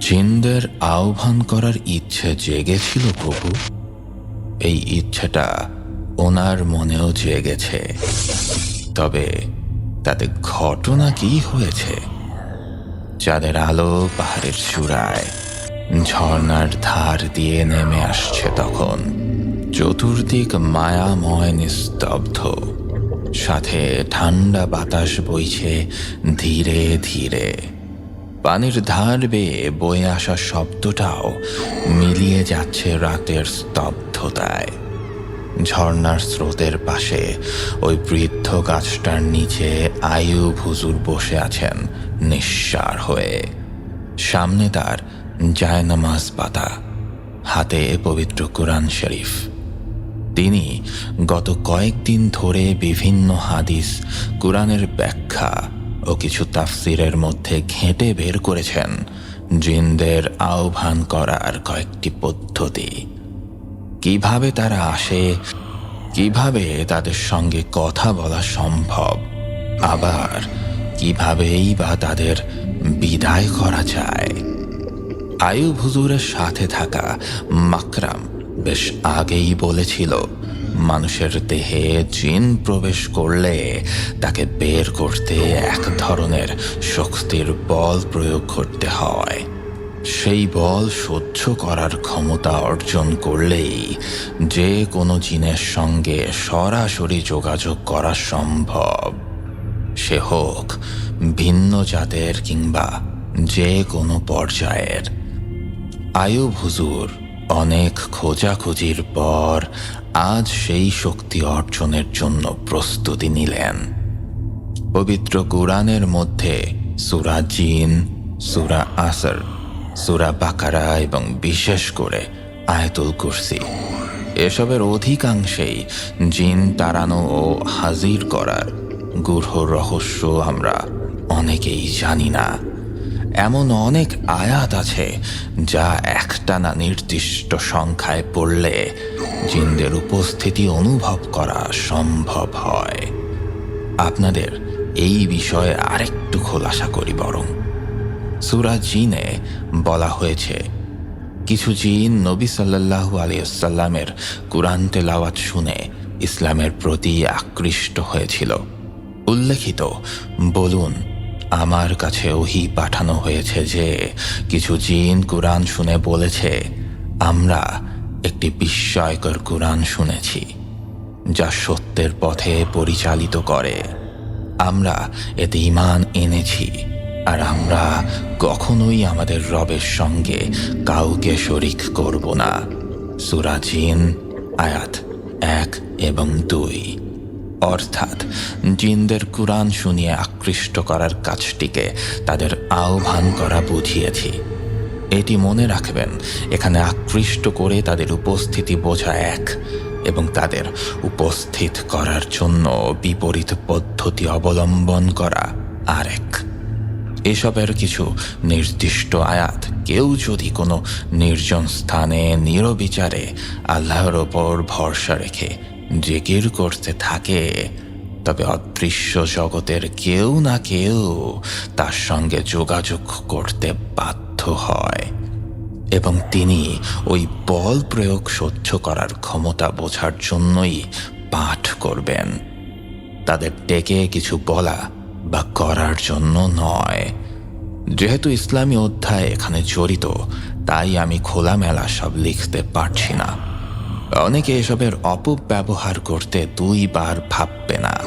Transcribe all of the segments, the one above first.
জিনদের আহ্বান করার ইচ্ছে জেগেছিল প্রভু। এই ইচ্ছেটা ওনার মনেও জেগেছে। তবে তাতে ঘটনা কি হয়েছে? চাঁদের আলো পাহাড়ের চূড়ায় ঝর্ণার ধার দিয়ে নেমে আসছে তখন। চতুর্দিক মায়াময় নিস্তব্ধ। সাথে ঠান্ডা বাতাস বইছে ধীরে ধীরে। পানির ধার বেয়ে বয়ে আসা শব্দটাও মিলিয়ে যাচ্ছে রাতের স্তব্ধতায়। ঝর্ণার স্রোতের পাশে ওই বৃদ্ধ গাছটার নিচে আয়ুব হুজুর বসে আছেন নিঃসার হয়ে। সামনে তার জায়নামাজ পাতা, হাতে পবিত্র কোরআন শরীফ। তিনি গত কয়েকদিন ধরে বিভিন্ন হাদিস, কোরআনের ব্যাখ্যা ও কিছু তাফসিরের মধ্যে ঘেঁটে বের করেছেন জিনদের আহ্বান করার কয়েকটি পদ্ধতি। কীভাবে তারা আসে, কীভাবে তাদের সঙ্গে কথা বলা সম্ভব, আবার কিভাবেই বা তাদের বিদায় করা যায়। আয়ুব হুজুরের সাথে থাকা মাকরাম বেশ আগেই বলেছিল, মানুষের দেহে জিন প্রবেশ করলে তাকে বের করতে এক ধরনের শক্তির বল প্রয়োগ করতে হয়। সেই বল সহ্য করার ক্ষমতা অর্জন করলেই যে কোনো জিনের সঙ্গে সরাসরি যোগাযোগ করা সম্ভব। সে হোক ভিন্ন জাতের কিংবা যে কোনো পর্যায়ের। আয়ুব হুজুর অনেক খোঁজাখুঁজির পর আজ সেই শক্তি অর্জনের জন্য প্রস্তুতি নিলেন। পবিত্র কোরআনের মধ্যে সুরা জিন, সুরা আসর, সুরা বাকারা এবং বিশেষ করে আয়তুল কুরসি। এসবের অধিকাংশেই জিন তাড়ানো ও হাজির করার গূঢ় রহস্য আমরা অনেকেই জানি না। এমন অনেক আয়াত আছে যা একটানা নির্দিষ্ট সংখ্যায় পড়লে জিনদের উপস্থিতি অনুভব করা সম্ভব হয়। আপনাদের এই বিষয়ে আরেকটু খোলাসা করি বরং। সুরা জিনে বলা হয়েছে, কিছু জিন নবী সাল্লাহু আলিয়াল্লামের কোরআন তেলাওয়াত শুনে ইসলামের প্রতি আকৃষ্ট হয়েছিল। উল্লেখিত, বলুন আমার কাছে ওহি পাঠানো হয়েছে যে কিছু জিন কোরআন শুনে বলেছে, আমরা একটি বিস্ময়কর কোরআন শুনেছি, যা সত্যের পথে পরিচালিত করে। আমরা এতে ইমান এনেছি, আর আমরা কখনোই আমাদের রবের সঙ্গে কাউকে শরিক করব না। সুরাজিন আয়াত এক এবং দুই। অর্থাৎ জিনদের কোরআন শুনিয়ে আকৃষ্ট করার কাজটিকে তাদের আহ্বান করা বুঝিয়েছি। এটি মনে রাখবেন, এখানে আকৃষ্ট করে তাদের উপস্থিতি বোঝা এক এবং তাদের উপস্থিত করার জন্য বিপরীত পদ্ধতি অবলম্বন করা আরেক। এসবের কিছু নির্দিষ্ট আয়াত কেউ যদি কোনো নির্জন স্থানে নিরবিচারে আল্লাহর ওপর ভরসা রেখে জিকির করতে থাকে, তবে অদৃশ্য জগতের কেউ না কেউ তার সঙ্গে যোগাযোগ করতে বাধ্য হয়। এবং তিনি ওই বল প্রয়োগ সহ্য করার ক্ষমতা বোঝার জন্যই পাঠ করবেন। তাদের ডেকে কিছু বলা বা করার জন্য নয়। যেহেতু ইসলামী অধ্যায় এখানে জড়িত, তাই আমি খোলামেলা সব লিখতে পারছি না। অনেকে এসবের অপব্যবহার করতে দুইবার ভাববে না।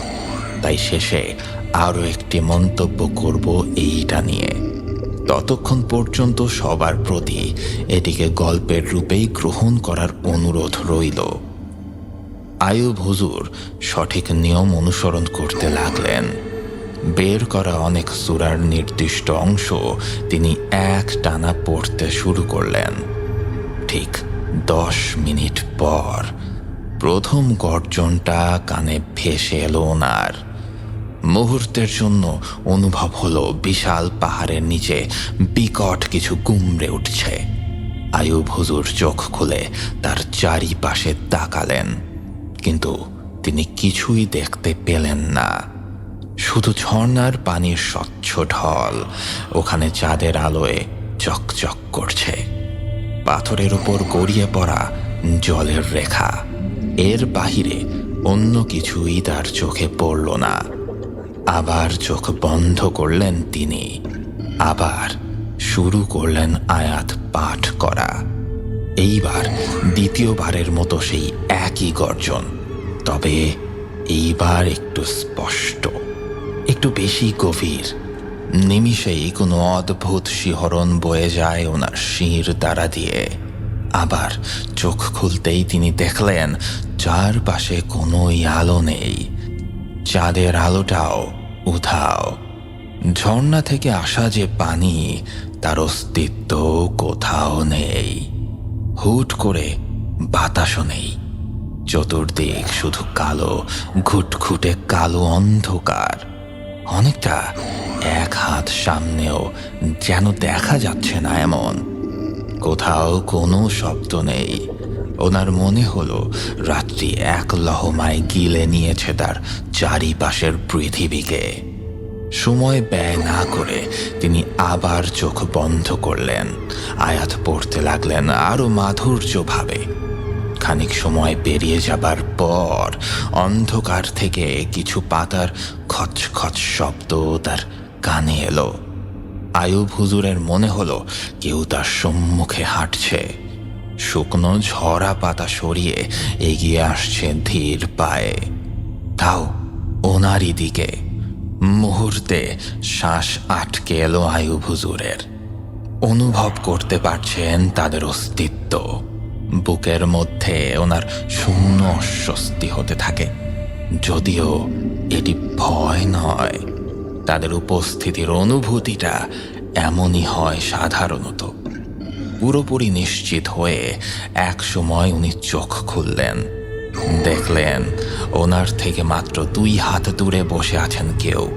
তাই শেষে আরও একটি মন্তব্য করব এইটা নিয়ে। ততক্ষণ পর্যন্ত সবার প্রতি এটিকে গল্পের রূপেই গ্রহণ করার অনুরোধ রইল। আয়ুব হুজুর সঠিক নিয়ম অনুসরণ করতে লাগলেন। বের করা অনেক সুরার নির্দিষ্ট অংশ তিনি এক টানা পড়তে শুরু করলেন। ঠিক দশ মিনিট পর প্রথম গর্জনটা কানে ভেসে এলো ওনার। মুহূর্তের জন্য অনুভব হলো বিশাল পাহাড়ের নিচে বিকট কিছু গুমড়ে উঠছে। আয়ুব হুজুর চোখ খুলে তার চারিপাশে তাকালেন, কিন্তু তিনি কিছুই দেখতে পেলেন না। শুধু ঝর্নার পানির স্বচ্ছ ঢল, ওখানে চাঁদের আলোয় চকচক করছে। পাথরের ওপর গড়িয়ে পড়া জলের রেখা। এর বাহিরে অন্য কিছুই তার চোখে পড়ল না। আবার চোখ বন্ধ করলেন তিনি। আবার শুরু করলেন আয়াত পাঠ করা। এইবার দ্বিতীয়বারের মতো সেই একই গর্জন। তবে এইবার একটু স্পষ্ট, একটু বেশি গভীর। নিমিষেই কোনো অদ্ভুত শিহরণ বয়ে যায় ওনার শির দ্বারা দিয়ে। আবার চোখ খুলতেই তিনি দেখলেন চারপাশে কোনোই আলো নেই। চাঁদের আলোটাও উধাও। ঝর্ণা থেকে আসা যে পানি, তার অস্তিত্ব কোথাও নেই। হুট করে বাতাসও নেই। চতুর্দিক শুধু কালো, ঘুটঘুটে কালো অন্ধকার। অনেকটা এক হাত সামনেও যেন দেখা যাচ্ছে না এমন। কোথাও কোনো শব্দ নেই। ওনার মনে হলো রাত্রি এক লহমায় গিলে নিয়েছে তার চারিপাশের পৃথিবীকে। সময় ব্যয় না করে তিনি আবার চোখ বন্ধ করলেন। আয়াত পড়তে লাগলেন আরও মাধুর্যভাবে। খানিক সময় পেরিয়ে যাবার পর অন্ধকার থেকে কিছু পাতার খচখচ শব্দ তার কানে এলো। আয়ুব হুজুরের মনে হলো কেউ তার সম্মুখে হাঁটছে। শুকনো ঝরা পাতা সরিয়ে এগিয়ে আসছে ধীর পায়ে। তাও ওনারই দিকে। মুহূর্তে শ্বাস আটকে এলো আয়ুব হুজুরের। অনুভব করতে পারছেন তাদের অস্তিত্ব। বুকের মধ্যে ওনার শূন্য অস্বস্তি হতে থাকে। যদিও এটি ভয় নয়, তাদের উপস্থিতির অনুভূতিটা এমনই হয় সাধারণত। পুরোপুরি নিশ্চিত হয়ে এক সময় উনি চোখ খুললেন, দেখলেন ওনার থেকে মাত্র দুই হাত দূরে বসে আছেন কেউ,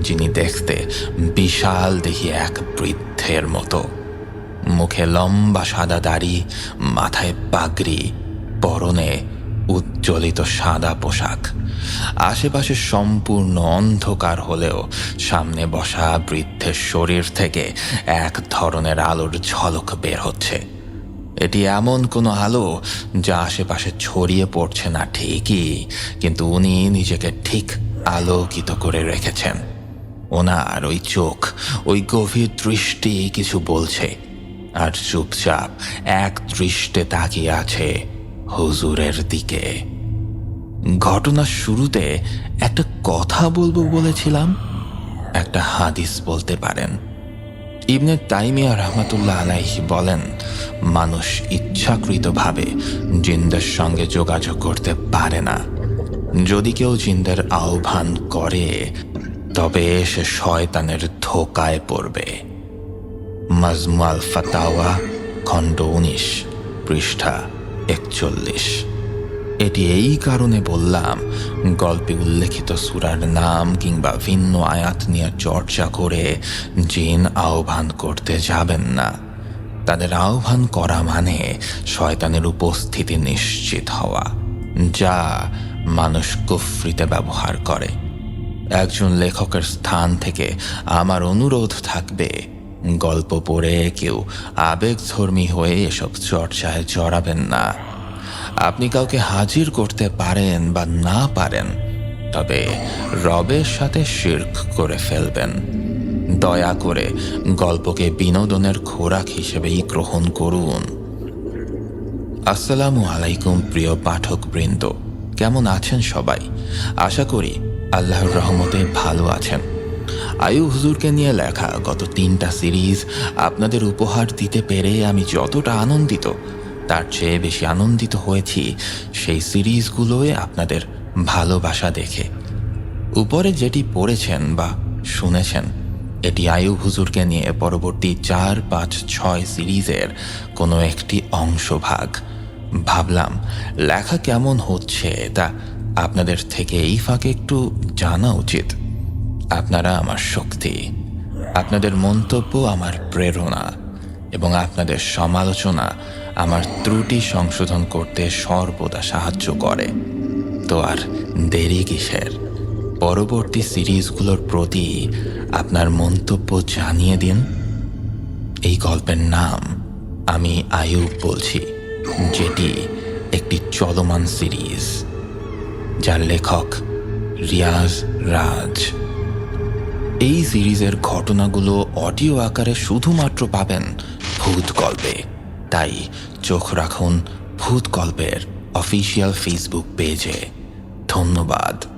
যিনি দেখতে বিশাল দেখি এক বৃদ্ধের মতো। মুখে লম্বা সাদা দাড়ি, মাথায় পাগড়ি, পরনে উজ্জ্বলিত সাদা পোশাক। আশেপাশে সম্পূর্ণ অন্ধকার হলেও সামনে বসা বৃদ্ধের শরীর থেকে এক ধরনের আলোর ঝলক বের হচ্ছে। এটি এমন কোনো আলো যা আশেপাশে ছড়িয়ে পড়ছে না ঠিকই, কিন্তু উনি নিজেকে ঠিক আলোকিত করে রেখেছেন। ওনার ওই চোখ, ওই গভীর দৃষ্টি কিছু বলছে। আর চুপচাপ এক দৃষ্টে তাকিয়ে আছে হুজুরের দিকে। ঘটনার শুরুতে একটা কথা বলব বলেছিলাম, একটা হাদিস বলতে পারেন। ইবনে তাইমিয়া রহমতুল্লাহ আলাইহি বলেন, মানুষ ইচ্ছাকৃতভাবে জিন্দের সঙ্গে যোগাযোগ করতে পারে না। যদি কেউ জিন্দের আহ্বান করে, তবে সে শয়তানের ধোকায় পড়বে। মাজমাল ফাতাওয়া, খণ্ড উনিশ, পৃষ্ঠা একচল্লিশ। এটি এই কারণে বললাম, গল্পে উল্লেখিত সুরার নাম কিংবা ভিন্ন আয়াত নিয়ে চর্চা করে জিন আহ্বান করতে যাবেন না। তাদের আহ্বান করা মানে শয়তানের উপস্থিতি নিশ্চিত হওয়া, যা মানুষ কুফরিতে ব্যবহার করে। একজন লেখকের স্থান থেকে আমার অনুরোধ থাকবে গল্প পড়ে কেউ আবেগধর্মী হয়ে এসব চর্চায় জড়াবেন না। আপনি কাউকে হাজির করতে পারেন বা না পারেন, তবে রবের সাথে শির্ক করে ফেলবেন। দয়া করে গল্পকে বিনোদনের খোরাক হিসেবেই গ্রহণ করুন। আসসালামু আলাইকুম, প্রিয় পাঠক বৃন্দ কেমন আছেন সবাই? আশা করি আল্লাহর রহমতে ভালো আছেন। আয়ু হুজুরকে নিয়ে লেখা গত তিনটা সিরিজ আপনাদের উপহার দিতে পেরে আমি যতটা আনন্দিত, তার চেয়ে বেশি আনন্দিত হয়েছি সেই সিরিজগুলোয় আপনাদের ভালোবাসা দেখে। উপরে যেটি পড়েছেন বা শুনেছেন, এটি আয়ু হুজুরকে নিয়ে পরবর্তী চার, পাঁচ, ছয় সিরিজের কোনো একটি অংশভাগ ভাবলাম, লেখা কেমন হচ্ছে তা আপনাদের থেকে এই ফাঁকে একটু জানা উচিত। আপনারা আমার শক্তি, আপনাদের মন্তব্য আমার প্রেরণা এবং আপনাদের সমালোচনা আমার ত্রুটি সংশোধন করতে সর্বদা সাহায্য করে। তো আর দেরি কিসের? পরবর্তী সিরিজগুলোর প্রতি আপনার মন্তব্য জানিয়ে দিন। এই গল্পের নাম আমি আয়ুব বলছি, যেটি একটি চলমান সিরিজ, যার লেখক রিয়াজ রাজ। এই সিরিজের ঘটনাগুলো অডিও আকারে শুধুমাত্র পাবেন ভূত গল্পে তাই চোখ রাখুন ভূত গল্পের অফিসিয়াল ফেসবুক পেজে। ধন্যবাদ।